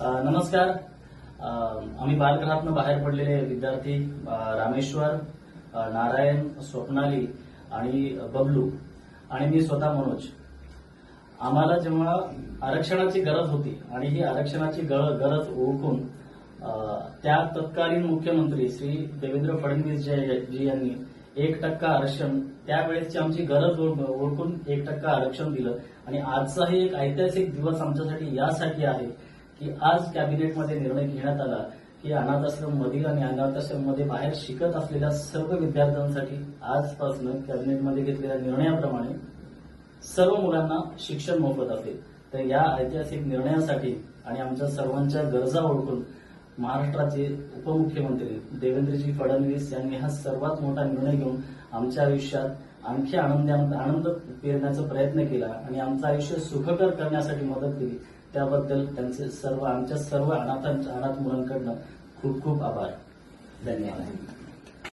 नमस्कार. आम्ही बालगृहातनं बाहेर पडलेले विद्यार्थी रामेश्वर नारायण स्वप्नाली आणि बबलू आणि मी स्वतः मनोज. आम्हाला जेव्हा आरक्षणाची गरज होती आणि ही आरक्षणाची गरज ओळखून त्या तत्कालीन मुख्यमंत्री श्री देवेंद्र फडणवीस जी यांनी एक टक्का आरक्षण त्यावेळेसची आमची गरज ओळखून एक टक्का आरक्षण दिलं. आणि आजचाही एक ऐतिहासिक दिवस आमच्यासाठी यासाठी आहे. की आज कॅबिनेटमध्ये निर्णय घेण्यात आला की अनाथाश्रम मधील आणि अनाथाश्रममध्ये बाहेर शिकत असलेल्या सर्व विद्यार्थ्यांसाठी आजपासून कॅबिनेटमध्ये घेतलेल्या निर्णयाप्रमाणे सर्व मुलांना शिक्षण मोफत असेल. तर या ऐतिहासिक निर्णयासाठी आणि आमच्या सर्वांच्या गरजा ओळखून महाराष्ट्राचे उपमुख्यमंत्री देवेंद्रजी फडणवीस यांनी हा सर्वात मोठा निर्णय घेऊन आमच्या आयुष्यात आणखी आनंद आनंद पेरण्याचा प्रयत्न केला आणि आमचं आयुष्य सुखकर करण्यासाठी मदत केली. त्याबद्दल त्यांचे सर्व आमच्या सर्व अनाथ अनाथ मुलांकडनं खूप खूप आभार. धन्यवाद.